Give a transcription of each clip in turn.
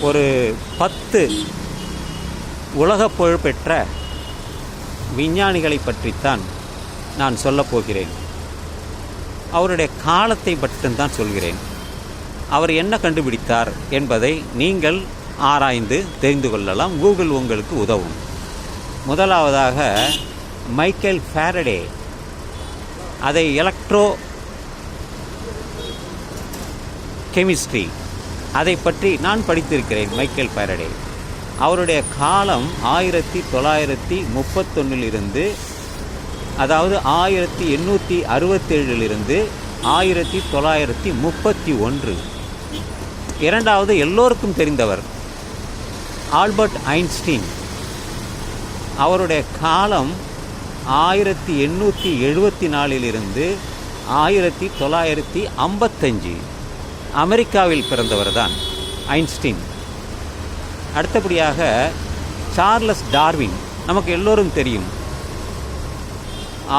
ஒரு பத்து உலக புகழ்பெற்ற விஞ்ஞானிகளை பற்றித்தான் நான் சொல்லப் போகிறேன். அவருடைய காலத்தை மட்டும்தான் சொல்கிறேன். அவர் என்ன கண்டுபிடித்தார் என்பதை நீங்கள் ஆராய்ந்து தெரிந்து கொள்ளலாம். கூகுள் உங்களுக்கு உதவும். முதலாவதாக மைக்கேல் ஃபேரடே அதை எலக்ட்ரோ கெமிஸ்ட்ரி அதை பற்றி நான் படித்திருக்கிறேன் மைக்கேல் பேரடே அவருடைய காலம் ஆயிரத்தி தொள்ளாயிரத்தி முப்பத்தொன்னிலிருந்து அதாவது ஆயிரத்தி எண்ணூற்றி அறுபத்தேழிலிருந்து ஆயிரத்தி தொள்ளாயிரத்தி முப்பத்தி ஒன்று. இரண்டாவது எல்லோருக்கும் தெரிந்தவர் ஆல்பர்ட் ஐன்ஸ்டீன். அவருடைய காலம் ஆயிரத்தி எண்ணூற்றி எழுபத்தி நாலிலிருந்து ஆயிரத்தி தொள்ளாயிரத்தி ஐம்பத்தஞ்சு. அமெரிக்காவில் பிறந்தவர் தான் ஐன்ஸ்டீன். அடுத்தபடியாக சார்லஸ் டார்வின் நமக்கு எல்லோரும் தெரியும்.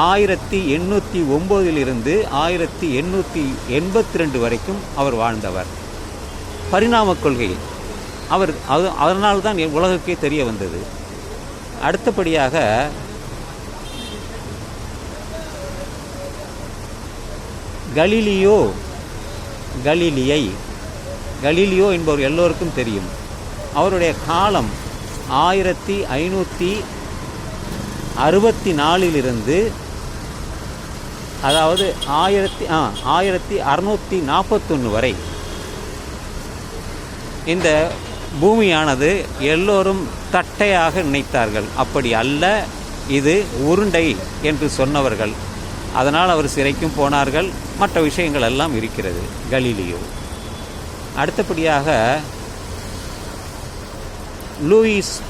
ஆயிரத்தி எண்ணூற்றி ஒம்போதிலிருந்து ஆயிரத்தி எண்ணூற்றி எண்பத்தி ரெண்டு வரைக்கும் அவர் வாழ்ந்தவர். பரிணாமக் கொள்கை அவர் அது அதனால்தான் உலகுக்கே தெரிய வந்தது. அடுத்தபடியாக கலீலியோ கலீலியை கலீலியோ என்பவர் எல்லோருக்கும் தெரியும். அவருடைய காலம் ஆயிரத்தி ஐநூற்றி அறுபத்தி நாலிலிருந்து அதாவது ஆயிரத்தி ஆ ஆயிரத்தி அறுநூற்றி நாற்பத்தொன்று வரை. இந்த பூமியானது எல்லோரும் தட்டையாக நினைத்தார்கள். அப்படி அல்ல இது உருண்டை என்று சொன்னவர்கள். அதனால் அவர் சிறைக்கும் போனார்கள். மற்ற விஷயங்கள் எல்லாம் இருக்கிறது. கலீலியோ. அடுத்தபடியாக லூயிஸ்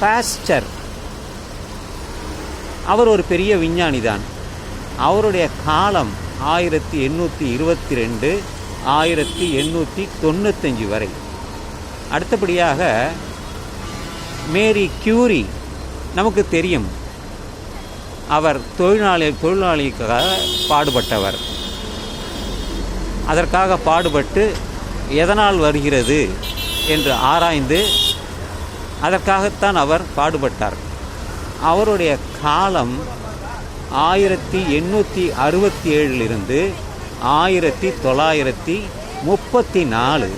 பாஸ்டர். அவர் ஒரு பெரிய விஞ்ஞானி தான். அவருடைய காலம் ஆயிரத்தி எண்ணூற்றி இருபத்தி ரெண்டு ஆயிரத்தி எண்ணூற்றி தொண்ணூத்தஞ்சு வரை. அடுத்தபடியாக மேரி கியூரி நமக்கு தெரியும். அவர் தொழிலாளி தொழிலாளிக்காக பாடுபட்டவர். அதற்காக பாடுபட்டு எதனால் வருகிறது என்று ஆராய்ந்து அதற்காகத்தான் அவர் பாடுபட்டார். அவருடைய காலம் ஆயிரத்தி எண்ணூற்றி அறுபத்தி ஏழிலிருந்து ஆயிரத்தி தொள்ளாயிரத்தி முப்பத்தி நாலு.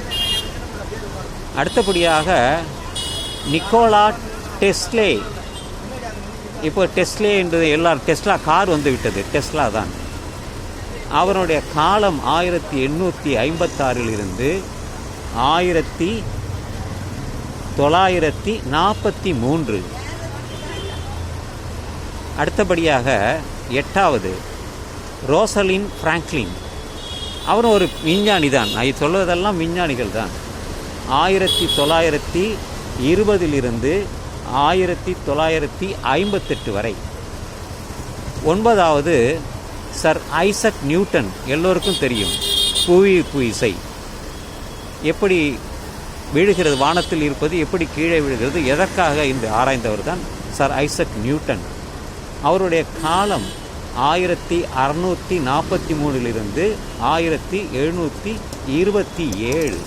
அடுத்தபடியாக நிக்கோலா டெஸ்லே இப்போ டெஸ்லே என்று எல்லாரும் டெஸ்லா கார் வந்து விட்டது டெஸ்லா தான். அவருடைய காலம் ஆயிரத்தி எண்ணூற்றி ஐம்பத்தாறில் இருந்து ஆயிரத்தி தொள்ளாயிரத்தி நாற்பத்தி மூன்று. அடுத்தபடியாக எட்டாவது ரோசலின் ஃப்ராங்க்லின் அவரும் ஒரு விஞ்ஞானி தான். நான் சொல்வதெல்லாம் விஞ்ஞானிகள் தான். ஆயிரத்தி தொள்ளாயிரத்தி இருபதிலிருந்து ஆயிரத்தி தொள்ளாயிரத்தி ஐம்பத்தெட்டு வரை. ஒன்பதாவது சர் ஐசக் நியூட்டன் எல்லோருக்கும் தெரியும். புவியீர்ப்பு இசை எப்படி விழுகிறது வானத்தில் இருப்பது எப்படி கீழே விழுகிறது எதற்காக இந்த ஆராய்ந்தவர் தான் சர் ஐசக் நியூட்டன். அவருடைய காலம் ஆயிரத்தி அறுநூற்றி நாற்பத்தி மூணிலிருந்து ஆயிரத்தி எழுநூற்றி இருபத்தி ஏழு.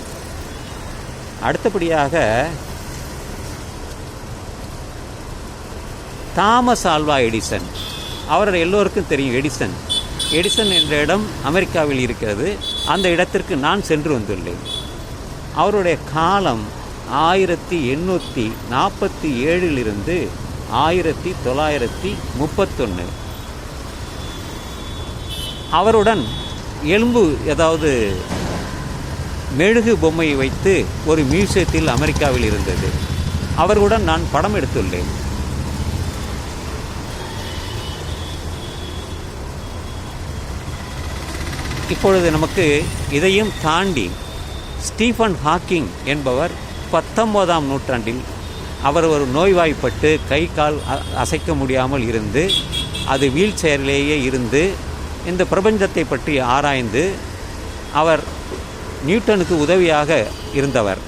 அடுத்தபடியாக தாமஸ் ஆல்வா எடிசன். அவர் எல்லோருக்கும் தெரியும் எடிசன். எடிசன் என்ற இடம் அமெரிக்காவில் இருக்கிறது. அந்த இடத்திற்கு நான் சென்று வந்துள்ளேன். அவருடைய காலம் ஆயிரத்தி எண்ணூற்றி நாற்பத்தி ஏழிலிருந்து ஆயிரத்தி தொள்ளாயிரத்தி முப்பத்தொன்று அவருடன் எலும்பு ஏதாவது மெழுகு பொம்மையை வைத்து ஒரு மியூசியத்தில் அமெரிக்காவில் இருந்தது. அவர்களுடன் நான் படம் எடுத்துள்ளேன். இப்பொழுது நமக்கு இதையும் தாண்டி ஸ்டீஃபன் ஹாக்கிங் என்பவர் பத்தொன்பதாம் நூற்றாண்டில் அவர் ஒரு நோய்வாய்ப்பட்டு கை கால் அ- அசைக்க முடியாமல் இருந்து அது வீல் சேரிலேயே இருந்து இந்த பிரபஞ்சத்தை பற்றி ஆராய்ந்து அவர் நியூட்டனுக்கு உதவியாக இருந்தவர்.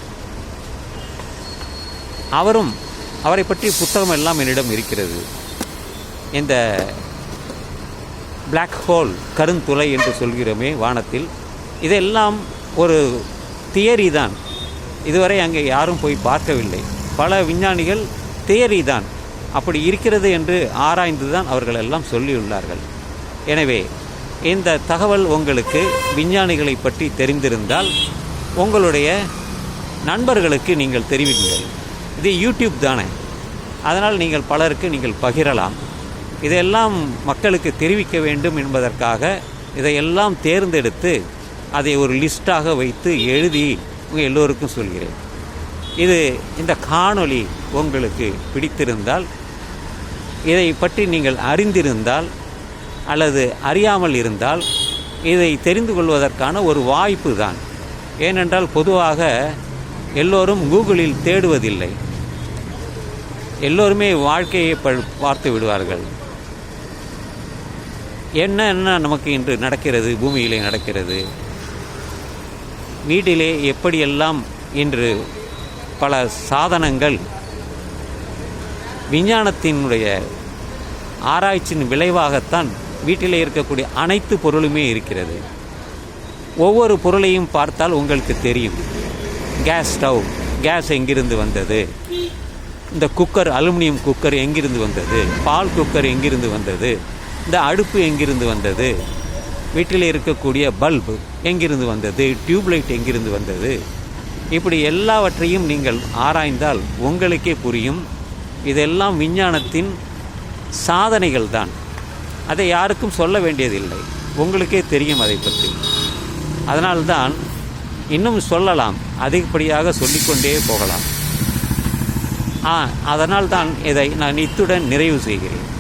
அவரும் அவரை பற்றி புத்தகம் எல்லாம் என்னிடம் இருக்கிறது. இந்த பிளாக் ஹோல் கருந்துளை என்று சொல்கிறோமே வானத்தில். இதெல்லாம் ஒரு தியரி தான். இதுவரை அங்கே யாரும் போய் பார்க்கவில்லை. பல விஞ்ஞானிகள் தியரி தான். அப்படி இருக்கிறது என்று ஆராய்ந்து தான் அவர்கள் எல்லாம் சொல்லியுள்ளார்கள். எனவே இந்த தகவல் உங்களுக்கு விஞ்ஞானிகளை பற்றி தெரிந்திருந்தால் உங்களுடைய நண்பர்களுக்கு நீங்கள் தெரிவிங்கள் இது யூடியூப் தானே. அதனால் நீங்கள் பலருக்கு நீங்கள் பகிரலாம். இதையெல்லாம் மக்களுக்கு தெரிவிக்க வேண்டும் என்பதற்காக இதையெல்லாம் தேர்ந்தெடுத்து அதை ஒரு லிஸ்ட்டாக வைத்து எழுதி உங்கள் எல்லோருக்கும் சொல்கிறேன். இது இந்த காணொளி உங்களுக்கு பிடித்திருந்தால் இதை பற்றி நீங்கள் அறிந்திருந்தால் அல்லது அறியாமல் இருந்தால் இதை தெரிந்து கொள்வதற்கான ஒரு வாய்ப்பு தான். ஏனென்றால் பொதுவாக எல்லோரும் கூகுளில் தேடுவதில்லை. எல்லோருமே வாழ்க்கையை ப- பார்த்து விடுவார்கள். என்ன என்ன நமக்கு இன்று நடக்கிறது பூமியிலே நடக்கிறது? வீட்டிலே எப்படியெல்லாம் இன்று பல சாதனங்கள் விஞ்ஞானத்தினுடைய ஆராய்ச்சியின் விளைவாகத்தான் வீட்டிலே இருக்கக்கூடிய அனைத்து பொருளுமே இருக்கிறது. ஒவ்வொரு பொருளையும் பார்த்தால் உங்களுக்கு தெரியும். கேஸ் ஸ்டவ் கேஸ் எங்கிருந்து வந்தது? இந்த குக்கர் அலுமினியம் குக்கர் எங்கிருந்து வந்தது? பால் குக்கர் எங்கிருந்து வந்தது? இந்த அடுப்பு எங்கிருந்து வந்தது? வீட்டில் இருக்கக்கூடிய பல்பு எங்கிருந்து வந்தது? டியூப்லைட் எங்கிருந்து வந்தது? இப்படி எல்லாவற்றையும் நீங்கள் ஆராய்ந்தால் உங்களுக்கே புரியும். இதெல்லாம் விஞ்ஞானத்தின் சாதனைகள் தான். அதை யாருக்கும் சொல்ல வேண்டியதில்லை. உங்களுக்கே தெரியும் அதை பற்றி. அதனால்தான் இன்னும் சொல்லலாம். அதிகப்படியாக சொல்லிக்கொண்டே போகலாம். ஆ அதனால் தான் இதை நான் இத்துடன் நிறைவு செய்கிறேன்.